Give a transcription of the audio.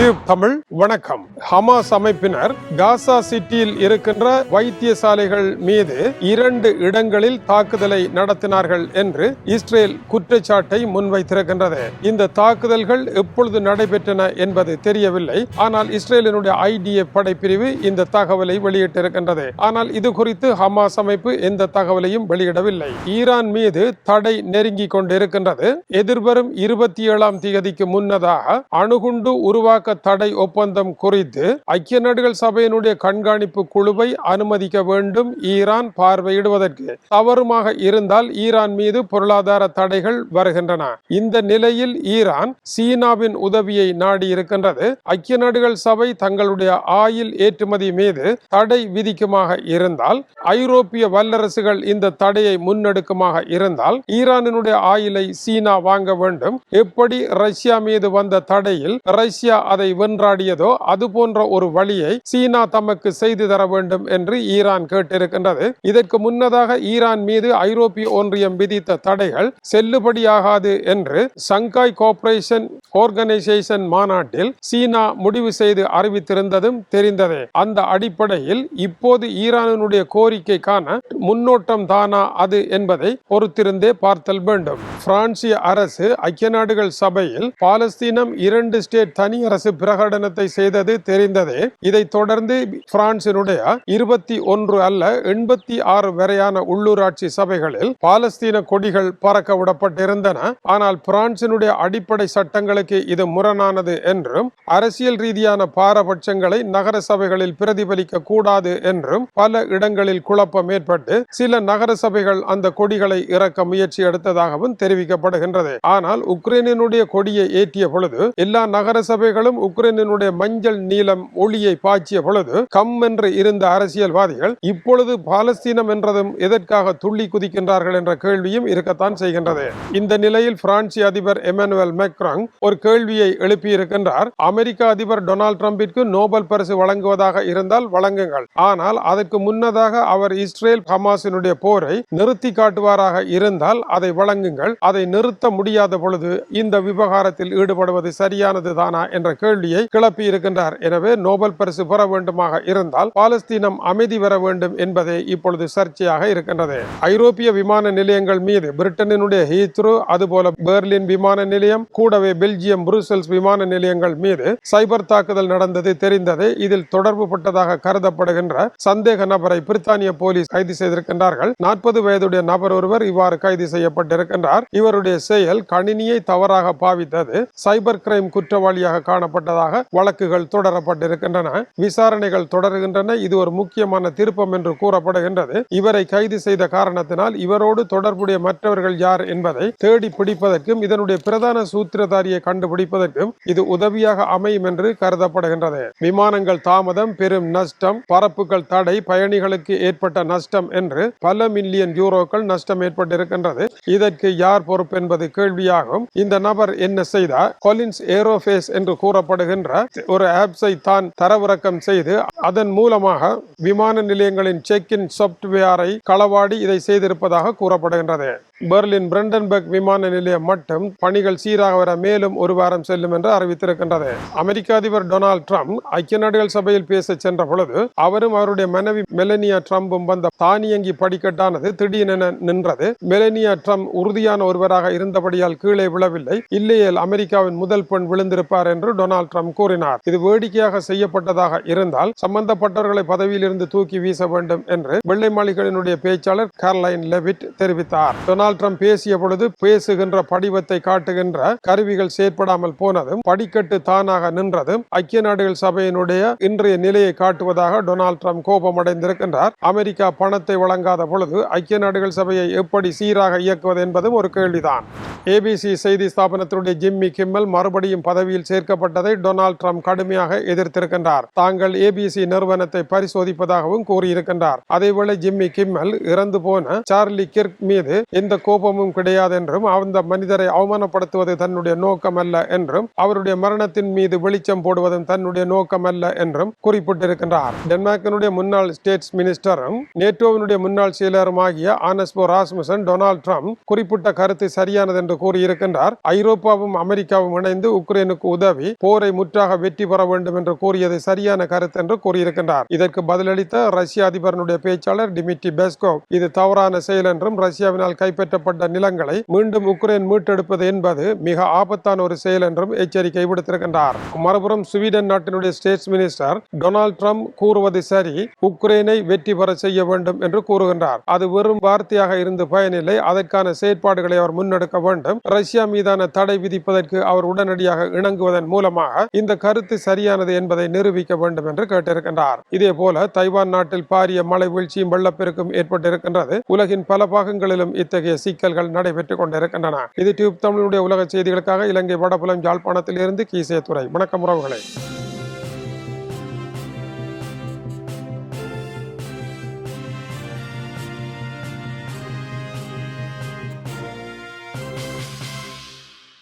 Tube Tamil வணக்கம். Hamas அமைப்பினர் காசா சிட்டியில் இருக்கின்ற வைத்தியசாலைகள் மீது இரண்டு இடங்களில் தாக்குதலை நடத்தினார்கள் என்று இஸ்ரேல் குற்றச்சாட்டை முன்வைத்திருக்கின்றது. இந்த தாக்குதல்கள் எப்பொழுது நடைபெற்றன என்பது தெரியவில்லை. ஆனால் இஸ்ரேலினுடைய ஐடிஏ படைப்பிரிவு இந்த தகவலை வெளியிட்டிருக்கின்றது. ஆனால் இது குறித்து ஹமாஸ் அமைப்பு எந்த தகவலையும் வெளியிடவில்லை. ஈரான் மீது தடை நெருங்கிக் கொண்டிருக்கின்றது. எதிர்வரும் இருபத்தி ஏழாம் தேதிக்கு முன்னதாக அணுகுண்டு உருவாக்க தடை ஒப்பந்தம் குறித்து ஐக்கிய நாடுகள் சபையினுடைய கண்காணிப்பு குழுவை அனுமதிக்க வேண்டும் ஈரான் பார்வையிடுவதற்கு. தவறுமாக இருந்தால் ஈரான் மீது பொருளாதார தடைகள் வருகின்றன. இந்த நிலையில் ஈரான் சீனாவின் உதவியை நாடி இருக்கின்றது. ஐக்கிய நாடுகள் சபை தங்களுடைய ஆயில் ஏற்றுமதி மீது தடை விதிக்குமாக இருந்தால் ஐரோப்பிய வல்லரசுகள் இந்த தடையை முன்னெடுக்குமாக இருந்தால் ஈரானினுடைய ஆயிலை சீனா வாங்க வேண்டும். எப்படி ரஷ்யா மீது வந்த தடையில் ரஷ்யா அதை வென்றாடியதோ அது போன்ற ஒரு வழியை சீனா தமக்கு செய்து தர வேண்டும் என்று ஈரான் கேட்டிருக்கின்றது. இதற்கு முன்னதாக ஈரான் மீது ஐரோப்பிய ஒன்றியம் விதித்த தடைகள் செல்லுபடியாகாது என்று சங்காய் கோஆபரேஷன் ஆர்கனைசேஷன் மாநாட்டில் சீனா முடிவு செய்து அறிவித்திருந்ததும் தெரிந்ததே. அந்த அடிப்படையில் இப்போது ஈரானினுடைய கோரிக்கைக்கான முன்னோட்டம் தானா அது என்பதை பொறுத்திருந்தே பார்த்தல் வேண்டும். பிரான்சிய அரசு ஐக்கிய நாடுகள் சபையில் பாலஸ்தீனம் இரண்டு ஸ்டேட் தனி அரசு அரசு பிரகடனத்தை செய்தது தெரிந்ததே. இதைத் தொடர்ந்து பிரான்சினுடைய இருபத்தி ஒன்று அல்ல எண்பத்தி ஆறு வரையான உள்ளூராட்சி சபைகளில் பாலஸ்தீன கொடிகள் பறக்க விடப்பட்டிருந்தன. ஆனால் பிரான்சினுடைய அடிப்படை சட்டங்களுக்கு இது முரணானது என்றும் அரசியல் ரீதியான பாரபட்சங்களை நகர சபைகளில் பிரதிபலிக்க கூடாது என்றும் பல இடங்களில் குழப்பம் ஏற்பட்டு சில நகர சபைகள் அந்த கொடிகளை இறக்க முயற்சி எடுத்ததாகவும் தெரிவிக்கப்படுகின்றது. ஆனால் உக்ரைனினுடைய கொடியை ஏற்றிய பொழுது எல்லா நகர சபைகளும் உக்ரைனினுடைய மஞ்சள் நீலம் ஒளியை பாய்ச்சிய பொழுது கம் என்று இருந்த அரசியல்வாதிகள் இப்பொழுது பாலஸ்தீனம் என்றதும் எதற்காக துள்ளி குதிக்கின்றார்கள் என்ற கேள்வியும் இருக்கத்தான் செய்கின்றது. இந்த நிலையில் பிரான்சி அதிபர் எமனுவல் மேக்ராங் ஒரு கேள்வியை எழுப்பியிருக்கின்றார். அமெரிக்க அதிபர் டொனால்ட் டிரம்பிற்கு நோபல் பரிசு வழங்குவதாக இருந்தால் வழங்குங்கள். ஆனால் அதற்கு முன்னதாக அவர் இஸ்ரேல் ஹமாஸினுடைய போரை நிறுத்தி காட்டுவாராக இருந்தால் அதை வழங்குங்கள். அதை நிறுத்த முடியாத பொழுது இந்த விவகாரத்தில் ஈடுபடுவது சரியானது தானா என்ற கேள்வியை கிளப்பி இருக்கின்றார். எனவே நோபல் பரிசு பெற வேண்டுமாக இருந்தால் பாலஸ்தீனம் அமைதி வர வேண்டும் என்பதே இப்பொழுது சர்ச்சையாக இருக்கின்றது. ஐரோப்பிய விமான நிலையங்கள் மீது பிரிட்டனினுடைய ஹீத்ரோ அதுபோல பெர்லின் விமான நிலையம் கூடவே பெல்ஜியம் புருசல்ஸ் விமான நிலையங்கள் மீது சைபர் தாக்குதல் நடந்தது தெரிந்தது இதில் தொடர்பு பட்டதாக கருதப்படுகின்ற சந்தேக நபரை பிரித்தானிய போலீஸ் கைது செய்திருக்கின்றார்கள். நாற்பது வயதுடைய நபர் ஒருவர் இவ்வாறு கைது செய்யப்பட்டிருக்கின்றார். இவருடைய செயல் கணினியை தவறாக பாவித்தது. சைபர் கிரைம் குற்றவாளியாக காணப்பட்டதாக வழக்குகள் தொடரப்பட்டிருக்கின்றன. விசாரணைகள் தொடர்கின்றன. இது ஒரு முக்கியமான திருப்பம் என்று கூறப்படுகின்றது. இவரை கைது செய்த காரணத்தினால் இவரோடு தொடர்புடைய மற்றவர்கள் யார் என்பதை தேடி பிடிப்பதற்கும் இதனுடைய பிரதான சூத்திரதாரியை கண்டுபிடிப்பதற்கும் இது உதவியாக அமையும் என்று கருதப்படுகின்றது. விமானங்கள் தாமதம் பெரும் நஷ்டம் பரப்புகள் தடை பயணிகளுக்கு ஏற்பட்ட நஷ்டம் என்று பல மில்லியன் யூரோக்கள் நஷ்டம் ஏற்பட்டிருக்கின்றது. இதற்கு யார் பொறுப்பு என்பது கேள்வியாகும். இந்த நபர் என்ன செய்தார்? கொலின்ஸ் ஏரோஃபேஸ் என்று கூற கூறப்படுகின்ற ஒரு ஆப்ஸை தான் தரவிறக்கம் செய்து அதன் மூலமாக விமான நிலையங்களின் செக் இன் சாப்ட்வேரை களவாடி இதை செய்திருப்பதாக கூறப்படுகின்றது. பெர்லின் பிரண்டன்பர்க் விமான நிலையம் மட்டும் பணிகள் சீராக வர மேலும் ஒரு வாரம் செல்லும் என்று அறிவித்திருக்கின்றது. அமெரிக்க அதிபர் டொனால்டு ட்ரம்ப் ஐக்கிய நாடுகள் சபையில் பேச சென்ற பொழுது அவரும் அவருடைய மனைவி மெலனியா ட்ரம்பும் வந்த தானியங்கி படிக்கட்டானது திடீரென நின்றது. மெலனியா ட்ரம்ப் உறுதியான ஒருவராக இருந்தபடியால் கீழே விழவில்லை. இல்லையேல் அமெரிக்காவின் முதல் பெண் விழுந்திருப்பார் என்று டொனால்ட் ட்ரம்ப் கூறினார். இது வேடிக்கையாக செய்யப்பட்டதாக இருந்தால் சம்பந்தப்பட்டவர்களை பதவியிலிருந்து தூக்கி வீச வேண்டும் என்று வெள்ளை மாளிகையினுடைய பேச்சாளர் கார்லைன் லெவிட் தெரிவித்தார். டொனால்ட் ட்ரம்ப் பேசிய பொழுது பேசுகின்ற படிவத்தை காட்டுகின்ற கருவிகள் செயற்படாமல் போனதும் படிக்கட்டு தானாக நின்றதும் ஐக்கிய நாடுகள் சபையினுடைய இன்றைய நிலையை காட்டுவதாக டொனால்ட் ட்ரம்ப் கோபமடைந்திருக்கின்றார். அமெரிக்கா பணத்தை வழங்காத பொழுது ஐக்கிய நாடுகள் சபையை எப்படி சீராக இயக்குவது என்பதும் ஒரு கேள்விதான். ஏபிசி செய்தி ஸ்தாபனத்தினுடைய ஜிம்மி கிம்மல் மறுபடியும் பதவியில் சேர்க்கப்பட்டதை டொனால்ட் ட்ரம்ப் கடுமையாக எதிர்த்திருக்கின்றார். தாங்கள் ஏபிசி நிறுவனத்தை பரிசோதிப்பதாகவும் கூறியிருக்கின்றார். அதேவேளை ஜிம்மி கிம்மல் இறந்து போன சார்லி கிர்க் மீது எந்த கோபமும் கிடையாது என்றும் அந்த மனிதரை அவமானப்படுத்துவது தன்னுடைய நோக்கம் அல்ல என்றும் அவருடைய மரணத்தின் மீது வெளிச்சம் போடுவதும் தன்னுடைய நோக்கம் அல்ல என்றும் குறிப்பிட்டிருக்கின்றார். டென்மார்க்கினுடைய முன்னாள் ஸ்டேட்ஸ் மினிஸ்டரும் நேட்டோவினுடைய முன்னாள் செயலருமாகிய ஆனஸ்போ ராஸ்முசன் டொனால்ட் ட்ரம்ப் குறிப்பிட்ட கருத்து சரியானது என்று கூறியிருக்கின்றார். ஐரோப்பாவும் அமெரிக்காவும் இணைந்து உக்ரைனுக்கு உதவி போரை முற்றாக வெற்றி பெற வேண்டும் என்று கூறியது சரியான கருத்து என்று கூறியிருக்கின்றார். இதற்கு பதிலளித்த ரஷ்ய அதிபரனுடைய பேச்சாளர் டிமிட்ரி பெஸ்கோவ் இது தவறான செயல் என்றும் ரஷ்யாவினால் கைப்பற்றப்பட்ட நிலங்களை மீண்டும் உக்ரைன் மீட்டெடுப்பது என்பது மிக ஆபத்தான ஒரு செயல் என்றும் எச்சரிக்கை விடுத்திருக்கின்றார். மறுபுறம் ஸ்வீடன் நாட்டினுடைய ஸ்டேட்ஸ் மினிஸ்டர் டொனால்ட் ட்ரம்ப் கூறுவது சரி உக்ரைனை வெற்றி பெற செய்ய வேண்டும் என்று கூறுகின்றார். அது வெறும் வார்த்தையாக இருந்து பயனில்லை அதற்கான செயற்பாடுகளை அவர் முன்னெடுக்க வேண்டும். ரஷ்யா மீதான தடை விதிப்பதற்கு அவர் உடனடியாக இணங்குவதன் மூலமாக இந்த கருத்து சரியானது என்பதை நிரூபிக்க வேண்டும் என்று கேட்டிருக்கின்றார் இதே போல தைவான் நாட்டில் பாரிய மழை வீழ்ச்சியும் வெள்ளப்பெருக்கும் ஏற்பட்டிருக்கின்றது. உலகின் பல பாகங்களிலும் இத்தகைய சிக்கல்கள் நடைபெற்றுக் கொண்டிருக்கின்றன. இது டியூப் தமிழுடைய உலக செய்திகளுக்காக இலங்கை வடபுலம் யாழ்ப்பாணத்தில் இருந்து கீசே துறை வணக்கம் உறவுகளை.